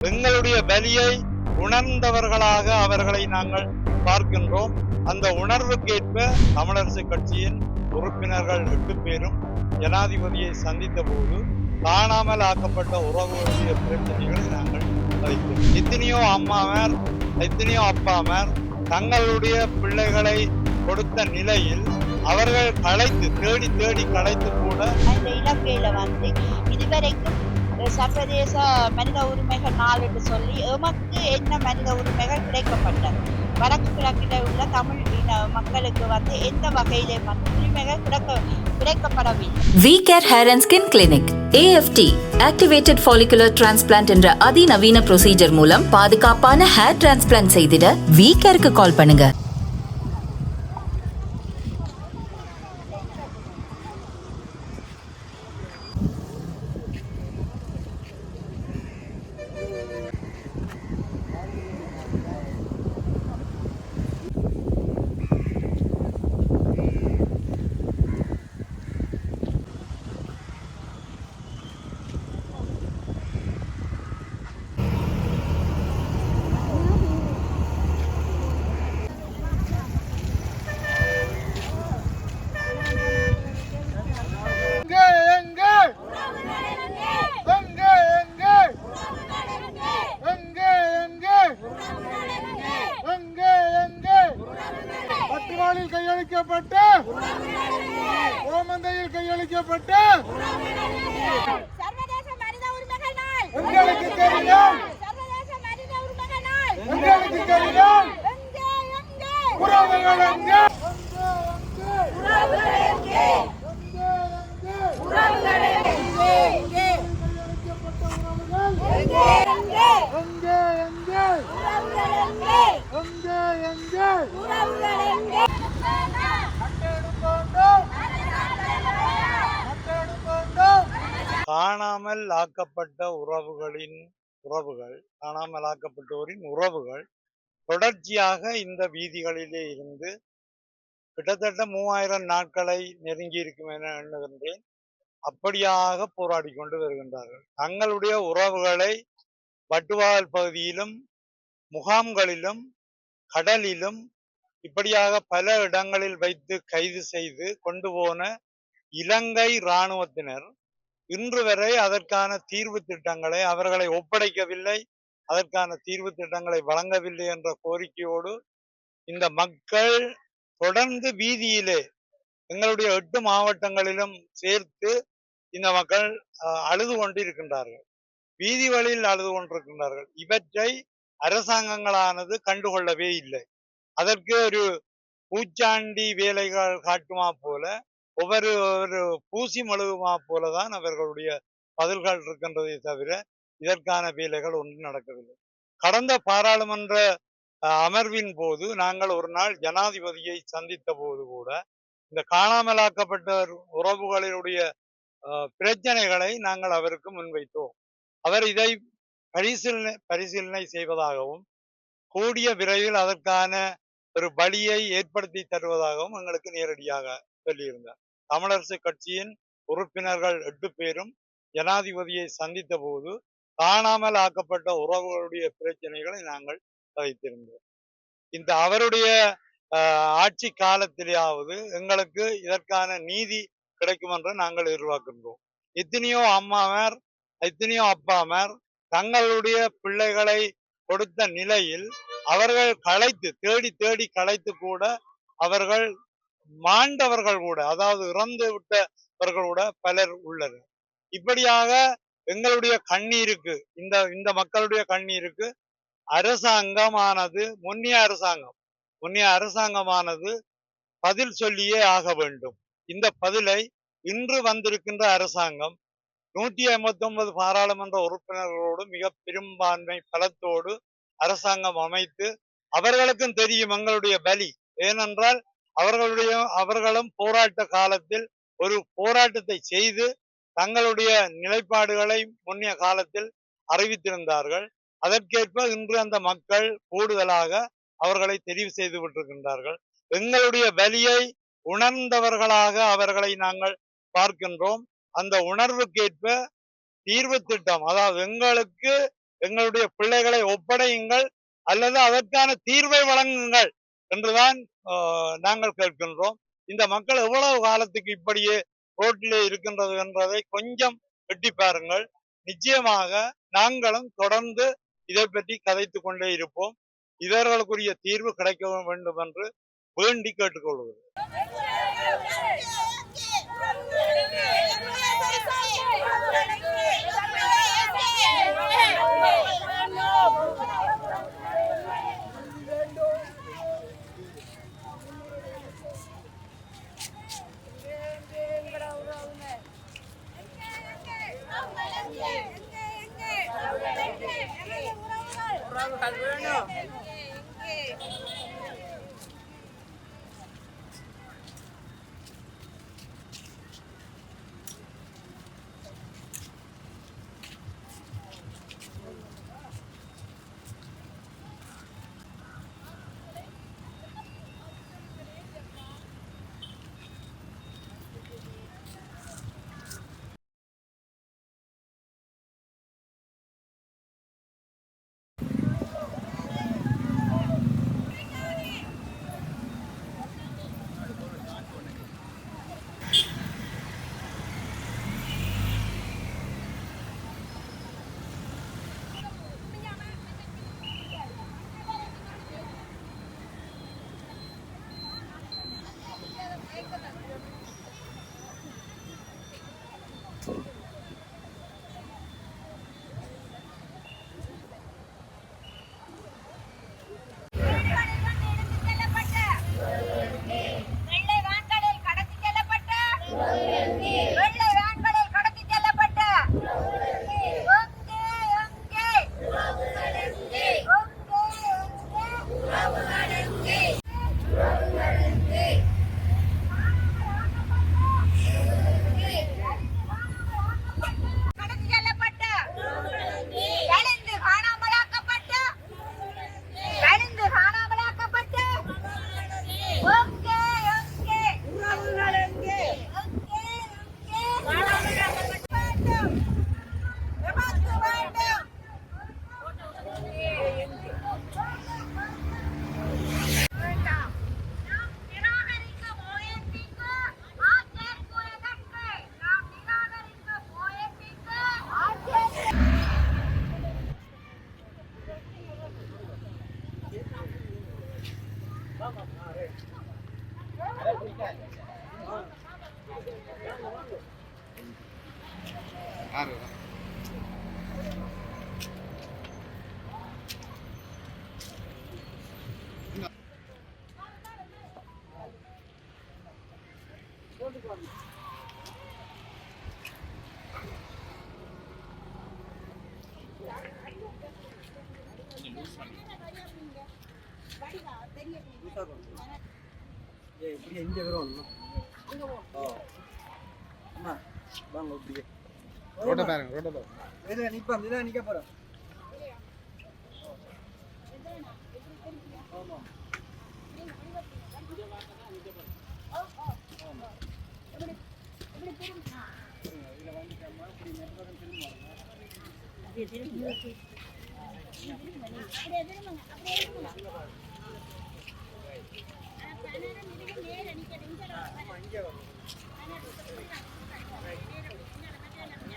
எங்களுடைய பலியை உணர்ந்தவர்களாக அவர்களை நாங்கள் பார்க்கின்றோம். அந்த உணர்வுக்கேற்ப தமிழரசு கட்சியின் உறுப்பினர்கள் எட்டு பேரும் ஜனாதிபதியை சந்தித்த போது காணாமல் ஆக்கப்பட்ட உறவுகளுடைய பிரச்சனைகளை நாங்கள் வைத்தோம் எத்தனையோ அம்மாமார் எத்தனையோ அப்பாமார் தங்களுடைய பிள்ளைகளை கொடுத்த நிலையில் அவர்கள் களைத்து தேடி தேடி களைத்து கூட அந்த இலங்கையில வந்து இதுவரைக்கும் சர்வதேச மனித உரிமைகள் நாள் என்று சொல்லி எமக்கு என்ன மனித உரிமைகள் கிடைக்கப்பட்டது வடக்கு கிழக்கில் உள்ள தமிழ் இன மக்களுக்கு வந்து எந்த வகையிலே வந்து உரிமைகள் கிடைக்க கிடைக்கப்படவில்லை? V care hair and skin clinic AFT activated follicular transplant என்ற அதிநவீன ப்ரொசீஜர் மூலம் பாதுகாப்பான ஹேர் டிரான்ஸ்பிளான்ட் செய்திட வி கேருக்கு கால் பண்ணுங்க. கையளிக்கப்பட்ட ஓமந்தையில் கையளிக்கப்பட்ட உங்களுக்கு தெரியும். உங்களுக்கு தெரியும். உறவுகள் எங்கே? காணாமல் ஆக்கப்பட்ட உறவுகளின் உறவுகள் காணாமல் ஆக்கப்பட்டோரின் உறவுகள் தொடர்ச்சியாக இந்த வீதிகளிலே இருந்து கிட்டத்தட்ட மூவாயிரம் நாட்களை நெருங்கி இருக்கும் என எண்ணுகின்றேன். அப்படியாக போராடி கொண்டு வருகின்றார்கள். தங்களுடைய உறவுகளை வட்டுவால் பகுதியிலும் முகாம்களிலும் கடலிலும் இப்படியாக பல இடங்களில் வைத்து கைது செய்து கொண்டு போன இலங்கை இராணுவத்தினர் இன்று வரை அதற்கான தீர்வு திட்டங்களை அவர்களை ஒப்படைக்கவில்லை அதற்கான தீர்வு திட்டங்களை வழங்கவில்லை என்ற கோரிக்கையோடு இந்த மக்கள் தொடர்ந்து வீதியிலே எங்களுடைய எட்டு மாவட்டங்களிலும் சேர்த்து இந்த மக்கள் அஹ், அழுது கொண்டிருக்கின்றார்கள். வீதி வழியில் அழுது கொண்டிருக்கின்றார்கள். இவற்றை அரசாங்கங்களானது கண்டுகொள்ளவே இல்லை. அதற்கு ஒரு பூச்சாண்டி வேலைகள் காட்டுமா போல ஒவ்வொரு ஒரு பூசி மழுகுமா போலதான் அவர்களுடைய பதில்கள் இருக்கின்றதை தவிர இதற்கான வேலைகள் ஒன்றும் நடக்கவில்லை. கடந்த பாராளுமன்ற அமர்வின் போது நாங்கள் ஒரு நாள் ஜனாதிபதியை சந்தித்த போது கூட இந்த காணாமலாக்கப்பட்ட உறவுகளினுடைய அஹ், பிரச்சனைகளை நாங்கள் அவருக்கு முன்வைத்தோம். அவர் இதை பரிசீலனை பரிசீலனை செய்வதாகவும் கூடிய விரைவில் அதற்கான ஒரு வழியை ஏற்படுத்தி தருவதாகவும் எங்களுக்கு நேரடியாக சொல்லியிருந்தார். தமிழரசு கட்சியின் உறுப்பினர்கள் எட்டு பேரும் ஜனாதிபதியை சந்தித்த போது காணாமல் ஆக்கப்பட்ட உறவுகளுடைய பிரச்சனைகளை நாங்கள் வைத்திருந்தோம் இந்த அவருடைய ஆட்சி காலத்திலேயாவது எங்களுக்கு இதற்கான நீதி கிடைக்கும் என்று நாங்கள் எதிர்பார்க்கின்றோம். எத்தனையோ அம்மாமார் எத்தனையோ அப்பாமார் தங்களுடைய பிள்ளைகளை கொடுத்த நிலையில் அவர்கள் களைத்து தேடி தேடி களைத்து கூட அவர்கள் மாண்டவர்கள் கூட அதாவது இறந்து விட்டவர்கள் கூட பலர் உள்ளது இப்படியாக எங்களுடைய கண்ணீருக்கு இந்த இந்த மக்களுடைய கண்ணீருக்கு அரசாங்கமானது முன்னிய அரசாங்கம் முன்னிய அரசாங்கமானது பதில் சொல்லியே ஆக வேண்டும். இந்த பதிலை இன்று வந்திருக்கின்ற அரசாங்கம் நூற்றி ஐம்பத்தி ஒன்பது பாராளுமன்ற உறுப்பினர்களோடு மிக பெரும்பான்மை பலத்தோடு அரசாங்கம் அமைத்து அவர்களுக்கும் தெரியும் எங்களுடைய பலி. ஏனென்றால் அவர்களுடைய அவர்களும் போராட்ட காலத்தில் ஒரு போராட்டத்தை செய்து தங்களுடைய நிலைப்பாடுகளை முன்னைய காலத்தில் அறிவித்திருந்தார்கள். அதற்கேற்ப இன்று அந்த மக்கள் கூடுதலாக அவர்களை தெரிவு செய்து விட்டிருக்கின்றார்கள். எங்களுடைய வலியை உணர்ந்தவர்களாக அவர்களை நாங்கள் பார்க்கின்றோம். அந்த உணர்வுக்கேற்ப தீர்வு திட்டம் அதாவது எங்களுக்கு எங்களுடைய பிள்ளைகளை ஒப்படையுங்கள் அல்லது அதற்கான தீர்வை வழங்குங்கள் என்றுதான் ஆஹ், நாங்கள் கேட்கின்றோம். இந்த மக்கள் எவ்வளவு காலத்துக்கு இப்படியே ரோட்டிலே இருக்கின்றது என்றதை கொஞ்சம் எட்டி பாருங்கள். நிச்சயமாக நாங்களும் தொடர்ந்து இதை பற்றி கதைத்து கொண்டே இருப்போம். இவர்களுக்குரிய தீர்வு கிடைக்க வேண்டும் என்று வேண்டி கேட்டுக்கொள்கிறோம் ஏய் இப்படி வரும் அம்மா வாங்க இப்படியே ரோட்டை பாருங்க ரோட்டை பாருங்க. இதுல நிப்போம் இதுல நிக்க போறோம். இங்க வரும்.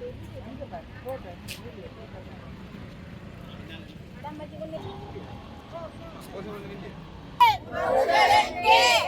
Thank you.